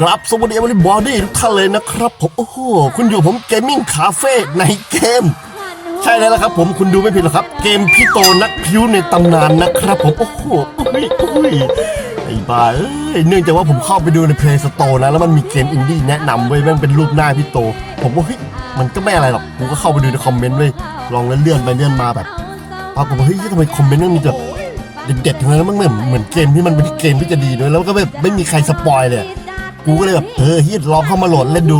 ครับสวัสดีวันนี้บอดี้ทุกท่านเลยนะครับผมโอ้โหคุณอยู่ผมเกมมิ่งคาเฟ่ในเกม ใช่แล้วละครับ ผมคุณดูไม่ผิดหรอกครับ เกมพี่โตนักพิ้วในตำนานนะครับ ผมโอ้โหอุ้ยอุ้ยไอ้บ้าเอ้ยเนื่องจากว่าผมเข้าไปดูใน Play Store นะแล้วมันมีเกมอินดี้แนะนำไว้ยแม่งเป็นรูปหน้าพี่โต ผมว่าเฮ้ยมันก็ไม่อะไรหรอกผมก็เข้าไปดูในคอมเมนต์ไว้ยลองเลื่อนๆไปเลื่อนมาแบบปรากฏว่าเฮ้ยทำไมคอมเมนต์มันมีแบบเด็ดๆทั้งนั้นแล้วมันเหมือนเหมือนเกมที่มันเป็นเกมที่จะดีด้วยแล้วก็แบบไม่มีใครสปอยเลย กูก็เลยแบบเออเฮียลองเข้ามาโหลดเล่นดู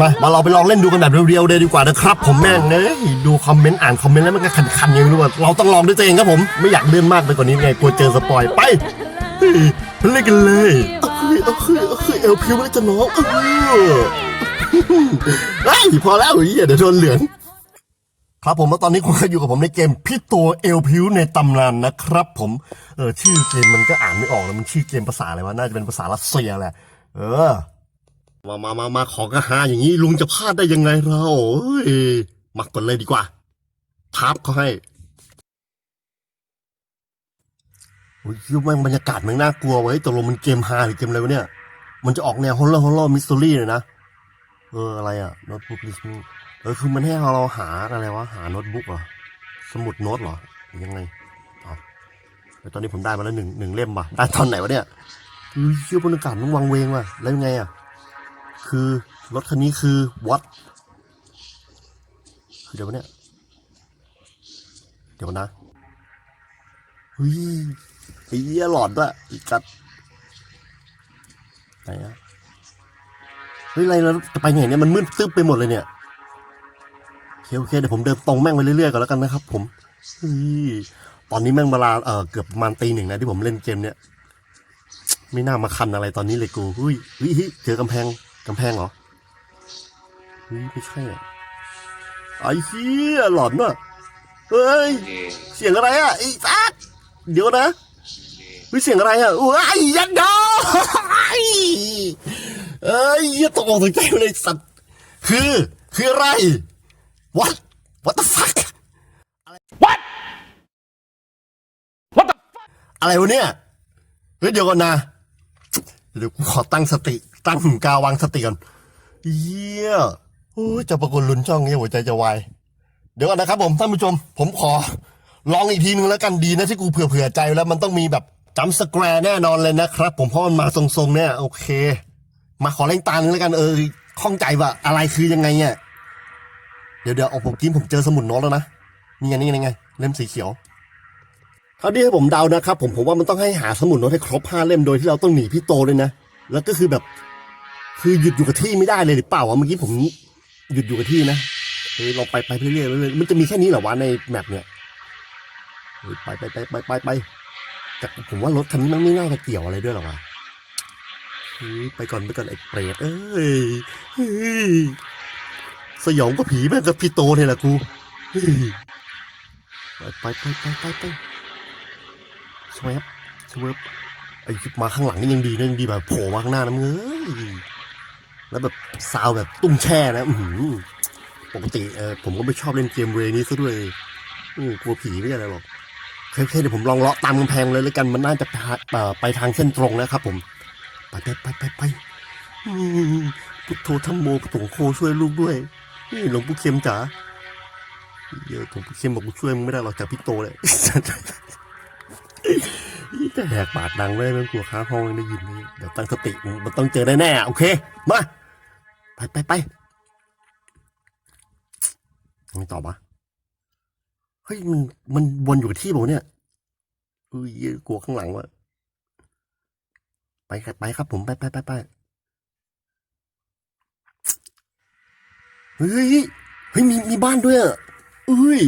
มามาเราไปลองเล่นดูกันแบบเรียวๆเลยดีกว่านะครับ ผมแม่งเนยดูคอมเมนต์อ่านคอมเมนต์แล้วมันก็คันๆยังรู้ว่าเราต้องลองด้วยตัวเองครับผมไม่อยากเลื่อนมากไปกว่านี้ไงกลัวเจอสปอยไปเฮ้ยเล่นกันเลยเอ้ยเอ้ยเอ้ยเอลพิวไม่ได้จะน้องเออเฮ้ยพอแล้วเฮียเดี๋ยวโดนเหลืองครับผมแล้วตอนนี้คุณก็อยู่กับผมในเกมพี่ตัวเอลพิวในตำนานนะครับ ผมเออชื่อเกมมันก็อ่านไม่ออกแล้วมันชื่อเกมภาษาอะไรวะน่าจะเป็นภาษารัสเซียแหละ เออ มามามามาของกระหาอย่างนี้ลุงจะพลาดได้ยังไงเราเอ้ยมากดเลยดีกว่าทับเขาให้โอ้ยยุบแม่งบรรยากาศแมันน่ากลัวไว้ตกลงมันเกมฮาหรือเกมอะไรวะเนี่ย มันจะออกแนวฮอลล์ฮอลล์มิส t ต r y เลยนะ เอออะไรอะโน้ตบุ๊กลิสต์เออคือมันให้เราหาอะไรวะหาโน้ตบุ๊กเหรอ สมุดโน้ตเหรอยังไงอ๋อแล้วตอนนี้ผมได้มาแล้วหนึ่งหนึ่งเล่มป่ะ ได้ตอนไหนวะเนี่ย เชื่อบรรยากาศมันวังเวงว่ะ แล้วยังไงอะ คือรถคันนี้คือวัดเดี๋ยววะเนี่ย เดี๋ยวนะเฮ้ยไอ้เหี้ยหลอดด้วยอีกัดไหนอะเฮ้ยอะไรเราจะไปไหนเนี่ยมันมืดตึ๊บไปหมดเลยเนี่ยโอเคโอเคเดี๋ยวผมเดินตรงแม่งไปเรื่อยๆก่อนแล้วกันนะครับ ผมเฮ้ยตอนนี้แม่งเวลาเออเกือบประมาณตีหนึ่งนะที่ผมเล่นเกมเนี่ย ไม่น่ามาคันอะไรตอนนี้เลยกูเฮ้ยเฮ้ยเฮ้ยเจอกำแพงกำแพงเหรอเฮ้ยไม่ใช่อะไอ้เหี้ยหลอนว่ะเฮ้ยโอเคเสียงอะไรอะไอ้ซัดเดี๋ยวนะเฮ้ยเสียงอะไรอะโอ้ยยันดอเอ้ยอย่าตกออกตกใจเลยสัตว์คือคืออะไร what what the fuck What What the fuck อะไรวะเนี่ยเฮ้ยเดี๋ยวก่อนนะ เดี๋ยวกูขอตั้งสติ ตั้งกาวางสติก่อนเยี่ยโอ้ยเจะประกฏลุ้นช่องนี้หัวใจจะวายเดี๋ยวก่อนนะครับผมท่านผู้ชม ผมขอลองอีกทีนึงแล้วกันดีนะที่กูเผื่อเผื่อๆใจแล้วมันต้องมีแบบจำสแควร์แน่นอนเลยนะครับ ผมเพราะมันมาทรงๆเนี่ยโอเค มาขอเล่นตาหนึ่งแล้วกันเออข้องใจว่าอะไรคือยังไงเนี่ยเดี๋ยวเดี๋ยวเอาผมกินผมเจอสมุดโน้ตแล้วนะนี่ไงนี่ไงนี่ไงเล่มสีเขียว เท่าที่ให้ผมเดานะครับผมผมว่ามันต้องให้หาสมุดโน้ตให้ครบห้าเล่มโดยที่เราต้องหนีพี่โตเลยนะ แล้วก็คือแบบ คือหยุดอยู่กับที่ไม่ได้เลยหรือเปล่าวะเมื่อกี้ผมหยุดอยู่กับที่นะเฮ้ยเราไปไปเรื่อยๆเรื่อยมันจะมีแค่นี้เหรอวะในแมปเนี่ยเฮ้ยไปไปไปไปไปไปแต่ผมว่ารถคันนี้มันไม่น่าจะเกี่ยวอะไรด้วยหรอวะไปก่อนไปก่อนไอ้เปรตเอ้ยสยองก็ผีแม่งกับพี่โตเนี่ยแหละกูเฮ้ยไปไปไปไปไปไป สวบสวบไอ้มาข้างหลังนี่ยังดีนะยังดีแบบโผล่มาข้างหน้านะมึงเอ้ยแล้วแบบซาวแบบตุ้มแช่นะปกติเออผมก็ไม่ชอบเล่นเกมเวนี้ซะด้วยกลัวผีไม่ใช่อะไรหรอกโอเคโอเดี๋ยวผมลองเลาะตามกำแพงเลยแล้วกันมันน่าจะไปเอ่อไปทางเส้นตรงนะครับ ผมไปไปไปไปไปพุทโธธรรมโมปฐงโคช่วยลูกด้วยนี่หลวงปู่เข็มจ๋าเดี๋ยวหลวงปู่เข็มบอกกูช่วยมึงไม่ได้หรอกจากพี่โตเลย จะแหกปากดังเลยมันกลัวค้างห้องได้ยินเลยเดี๋ยวตั้งสติมันต้องเจอแน่ๆโอเค มา ไปไปไปไม่ตอบวะเฮ้ยมันมันวนอยู่กับที่บอกเนี่ยเอ้ยกลัวข้างหลังวะไปไปครับผมไปไปไปไปเฮ้ยเฮ้ยมีมีบ้านด้วยอะเอ้ย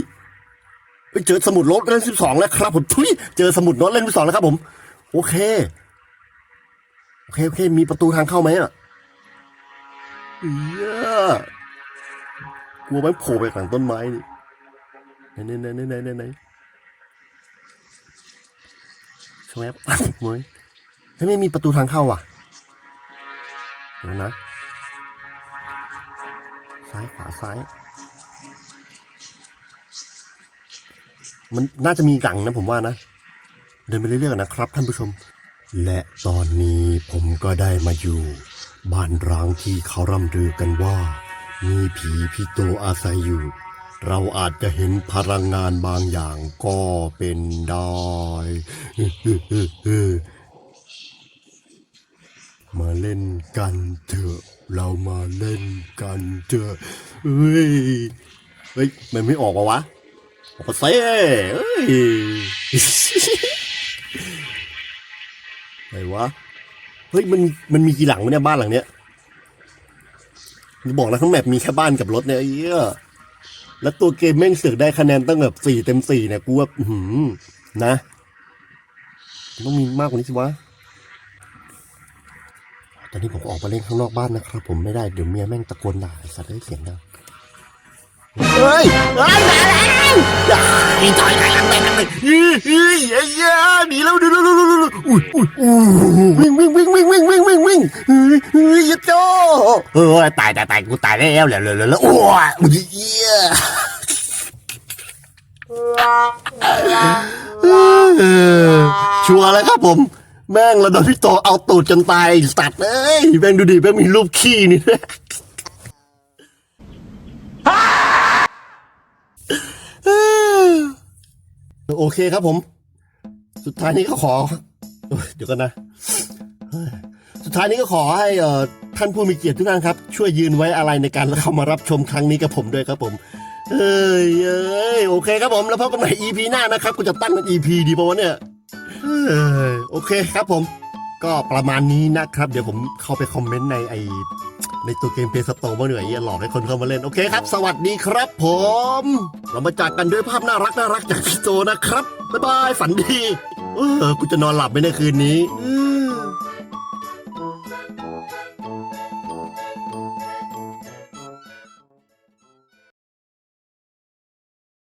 ไปเจอสมุดโน้ตเล่มสิบสองแล้วครับผมทุยเจอสมุดโน้ตเล่มสิบสองแล้วครับผม โอเค โอเคโอเค มีประตูทางเข้าไหมอะเอียกลัวมันโผล่ไปหลังต้นไม้นี่ไหนไหนไหนไหนไหนไหนชวบมวยเฮ้ยไม่มีประตูทางเข้าอะเดี๋ยวนะ ซ้ายขวาซ้าย มันน่าจะมีหลังนะผมว่านะ เดินไปเรื่อยๆก่อนนะครับ ท่านผู้ชม และตอนนี้ผมก็ได้มาอยู่ บ้านร้างที่เขาร่ำลือกันว่า มีผีพี่โตอาศัยอยู่ เราอาจจะเห็นพลังงานบางอย่างก็เป็นได้มาเล่นกันเถอะ เรามาเล่นกันเถอะ เฮ้ย เฮ้ย มันไม่ออกมาวะ ออกมาเซ่เฮ้ยไหนวะ เฮ้ยมันมันมีกี่หลังวะเนี่ยบ้านหลังเนี้ยอย่าบอกนะทั้งแมปมีแค่บ้านกับรถเนี่ยไอ้เหี้ยแล้วตัวเกมแม่งเสือกได้คะแนนตั้งแบบสี่เต็มสี่เนี่ยกูว่าหือนะต้องมีมากกว่านี้สิวะตอนนี้ผมออกมาเล่นข้างนอกบ้านนะครับ ผมไม่ได้เดี๋ยวเมียแม่งตะโกนด่าสัตว์ได้เสียงดังเฮ้ยเฮ้ยมาแล้ว อย่ายถอยหลังไปหลังไปเฮ้ยเฮ้ยไอ้เหี้ยหนีแล้วดูดูดูดูดูอุ้ยอุ้ยอุ้ยวิ่งวิ่งวิ่งวิ่งวิ่งวิ่งวิ่งวิ่งเฮ้ยเฮ้ยยัดโจเออตายตายตายกูตายแล้วแล้วแล้วแล้วโอ้ยอุ้ยเหี้ยชัวร์แล้วครับผมแม่งแล้วโดนพี่โตเอาตูดจนตายสัตว์เอ้ยแม่งดูดิแม่งมีรูปขี้นี่ด้ว โอเคครับผม สุดท้ายนี้ก็ขอ เดี๋ยวกันนะ สุดท้ายนี้ก็ขอให้ท่านผู้มีเกียรติทุกท่านครับ ช่วยยืนไว้อะไรในการเข้ามารับชมครั้งนี้กับผมด้วยครับผมเอ้ยเอ้ยโอเคครับผมแล้วพบกันใหม่ EP หน้านะครับกูจะตั้งเป็น EP ดีป่าวะเนี่ยเอ้ยโอเคครับผม ก็ประมาณนี้นะครับ เดี๋ยวผมเข้าไปคอมเมนต์ในไอ ในตัวเกมเพย์สตอร์มาหน่อยอย่าหลอกให้คนเข้ามาเล่น โอเคครับ สวัสดีครับผม เรามาจากกันด้วยภาพน่ารักน่ารักจากพี่โจนะครับ บ๊ายบาย ฝันดี เออ กูจะนอนหลับไหมในคืนนี้ออ